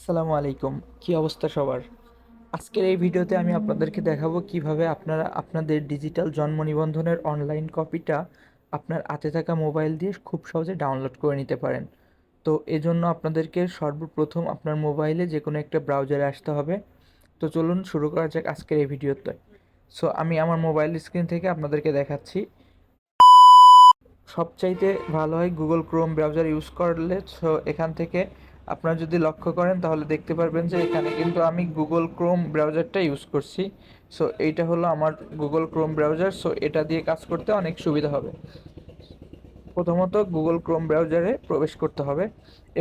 আসসালামু আলাইকুম। কি অবস্থা সবার? আজকের এই ভিডিওতে আমি আপনাদেরকে দেখাবো কীভাবে আপনারা আপনাদের ডিজিটাল জন্ম নিবন্ধনের অনলাইন কপিটা আপনার হাতে থাকা মোবাইল দিয়ে খুব সহজে ডাউনলোড করে নিতে পারেন। তো এজন্য আপনাদেরকে সর্বপ্রথম আপনার মোবাইলে যে কোনো একটা ব্রাউজারে আসতে হবে। তো চলুন শুরু করা যাক আজকের এই ভিডিওতে। সো আমি আমার মোবাইল স্ক্রিন থেকে আপনাদেরকে দেখাচ্ছি। সবচাইতে ভালো হয় গুগল ক্রোম ব্রাউজার ইউজ করলে সো এখান থেকে আপনারা যদি লক্ষ্য করেন, তাহলে দেখতে পারবেন যে এখানে কিন্তু আমি গুগল ক্রোম ব্রাউজারটা ইউজ করছি। সো এইটা হলো আমার গুগল ক্রোম ব্রাউজার সো এটা দিয়ে কাজ করতে অনেক সুবিধা হবে। প্রথমত গুগল ক্রোম ব্রাউজারে প্রবেশ করতে হবে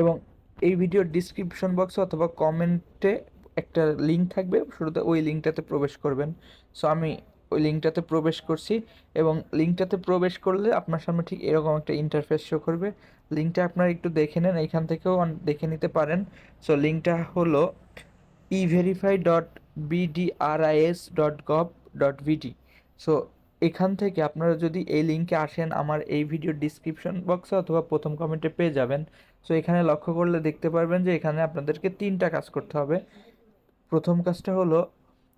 এবং এই ভিডিওর ডিসক্রিপশন বক্সে অথবা কমেন্টে একটা লিঙ্ক থাকবে। শুরুতে ওই লিঙ্কটাতে প্রবেশ করবেন। সো আমি ওই লিঙ্কটাতে প্রবেশ করছি এবং লিঙ্কটাতে প্রবেশ করলে আপনার সামনে ঠিক এরকম একটা ইন্টারফেস শো করবে। লিঙ্কটা আপনারা একটু দেখে নেন এইখান থেকেও দেখে নিতে পারেন। সো লিঙ্কটা হলো e verify dot BDRIS dot gov dot BD so এখান থেকে আপনারা যদি এই লিঙ্কে আসেন, আমার এই ভিডিও ডিসক্রিপশন বক্সে অথবা প্রথম কমেন্টে পেয়ে যাবেন। সো এখানে লক্ষ্য করলে দেখতে পারবেন যে এখানে আপনাদেরকে তিনটা কাজ করতে হবে। প্রথম কাজটা হলো,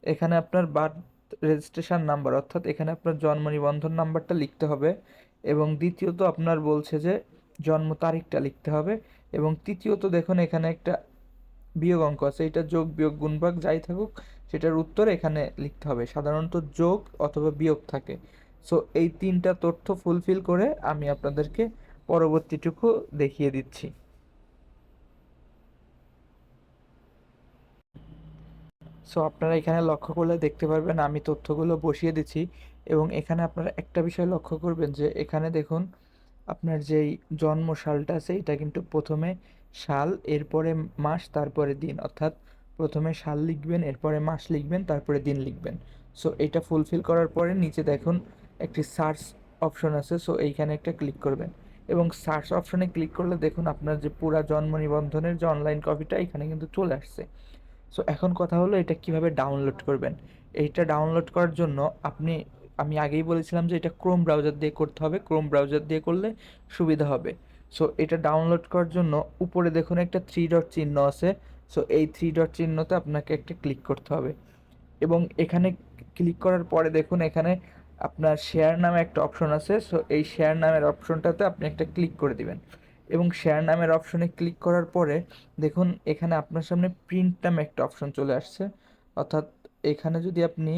এখানে আপনার বার্থ রেজিস্ট্রেশন নাম্বার অর্থাৎ এখানে আপনার জন্ম নিবন্ধন নাম্বারটা লিখতে হবে এবং দ্বিতীয়ত আপনার বলছে যে জন্ম তারিখটা লিখতে হবে এবং তৃতীয়ত দেখুন এখানে একটা বিয়োগ অঙ্ক আছে, এটা যোগ, বিয়োগ, গুণভাগ যাই থাকুক, সেটার উত্তর এখানে লিখতে হবে। সাধারণত যোগ অথবা বিয়োগ থাকে। সো এই তিনটা তথ্য ফুলফিল করে আমি আপনাদেরকে পরবর্তীটুকু দেখিয়ে দিচ্ছি। সো আপনারা এখানে লক্ষ্য করলে দেখতে পারবেন আমি তথ্যগুলো বসিয়ে দিচ্ছি এবং এখানে আপনারা একটা বিষয় লক্ষ্য করবেন যে এখানে দেখুন আপনার যেই জন্ম সালটা আছে, এটা কিন্তু প্রথমে সাল, এরপরে মাস, তারপরে দিন। অর্থাৎ প্রথমে সাল লিখবেন, এরপরে মাস লিখবেন, তারপরে দিন লিখবেন। সো এটা ফুলফিল করার পরে নিচে দেখুন একটি সার্চ অপশন আছে সো এইখানে একটা ক্লিক করবেন। এবং সার্চ অপশনে ক্লিক করলে দেখুন আপনার যে পুরা জন্ম নিবন্ধনের যে অনলাইন কপিটা এখানে কিন্তু চলে আসছে। সো এখন কথা হলো এটা কীভাবে ডাউনলোড করবেন? এইটা ডাউনলোড করার জন্য আপনি, আমি আগেই বলেছিলাম যে এটা ক্রোম ব্রাউজার দিয়ে করতে হবে। ক্রোম ব্রাউজার দিয়ে করলে সুবিধা হবে। সো এটা ডাউনলোড করার জন্য উপরে দেখুন একটা থ্রি ডট চিহ্ন আছে। সো এই থ্রি ডট চিহ্নতে আপনাকে একটা ক্লিক করতে হবে। এবং এখানে ক্লিক করার পরে দেখুন এখানে আপনার শেয়ার নামে একটা অপশন আছে। সো এই শেয়ার নামের অপশনটাতে আপনি একটা ক্লিক করে দিবেন। এবং শেয়ার নামের অপশনে ক্লিক করার পরে দেখুন এখানে আপনার সামনে প্রিন্ট নামে একটা অপশন চলে আসছে। অর্থাৎ এখানে যদি আপনি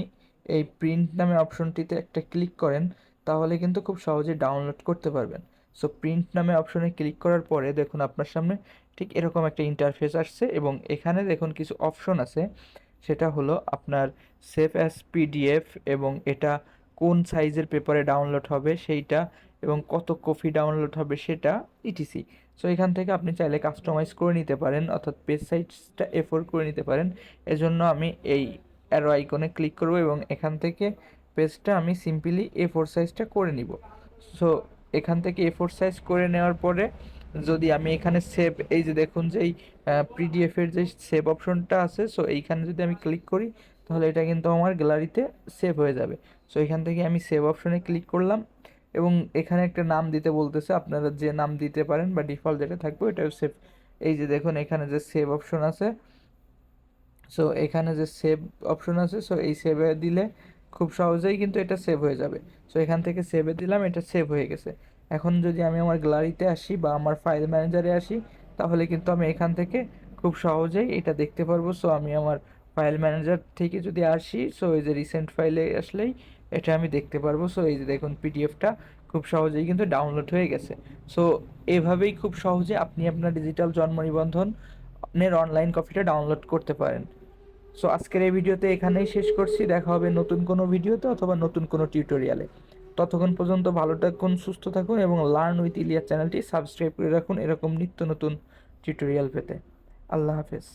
এই প্রিন্ট নামে অপশনটিতে একটা ক্লিক করেন, তাহলে কিন্তু খুব সহজে ডাউনলোড করতে পারবেন। সো প্রিন্ট নামে অপশনে ক্লিক করার পরে দেখুন আপনার সামনে ঠিক এরকম একটা ইন্টারফেস আসছে এবং এখানে দেখুন কিছু অপশন আছে। সেটা হলো আপনার সেভ অ্যাজ পিডিএফ এবং এটা কোন সাইজের পেপারে ডাউনলোড হবে সেইটা এবং কত কপি ডাউনলোড হবে সেটা ইটিসি সো এখান থেকে আপনি চাইলে কাস্টমাইজ করে নিতে পারেন, অর্থাৎ পেজ সাইজটা এ ফোর করে নিতে পারেন। এজন্য আমি এই অ্যারো আইকনে ক্লিক করব এবং এখান থেকে পেজটা আমি সিম্পলি এ ফোর সাইজটা করে নিব। সো এখান থেকে এ ফোর সাইজ করে নেওয়ার পরে যদি আমি এখানে সেভ এই যে দেখুন যে এই পিডিএফের যে সেভ অপশনটা আছে সো এইখানে যদি আমি ক্লিক করি তাহলে এটা কিন্তু আমার গ্যালারিতে সেভ হয়ে যাবে। সো এখান থেকে আমি সেভ অপশনে ক্লিক করলাম এবং এখানে একটা নাম দিতে বলতেছে। আপনারা যে নাম দিতে পারেন বা ডিফল্ট যেটা থাকবে ওটা সেভ এই যে দেখুন, এখানে যে সেভ অপশন আছে সো এখানে যে সেভ অপশন আছে সো এই সেভে দিলে খুব সহজেই কিন্তু এটা সেভ হয়ে যাবে। সো এখান থেকে সেভে দিলাম, এটা সেভ হয়ে গেছে। এখন যদি আমি আমার গ্যালারিতে আসি বা আমার ফাইল ম্যানেজারে আসি, তাহলে কিন্তু আমি এখান থেকে খুব সহজেই এটা দেখতে পারব। সো আমি আমার ফাইল ম্যানেজার থেকে যদি আসি সো এই যে রিসেন্ট ফাইলে আসলেই এটা আমি দেখতে পারব। সো এই যে দেখুন পিডিএফটা খুব সহজেই কিন্তু ডাউনলোড হয়ে গেছে। সো এভাবেই খুব সহজে আপনি আপনার ডিজিটাল জন্ম নিবন্ধনের অনলাইন কপিটা ডাউনলোড করতে পারেন। সো আজকের এই ভিডিওতে এখানেই শেষ করছি। দেখা হবে নতুন কোনো ভিডিওতে অথবা নতুন কোনো টিউটোরিয়ালে ততক্ষণ পর্যন্ত ভালো থাকুন, সুস্থ থাকুন এবং লার্ন উইথ ইলিয়া চ্যানেলটি সাবস্ক্রাইব করে রাখুন এরকম নিত্য নতুন টিউটোরিয়াল পেতে। আল্লাহ হাফেজ।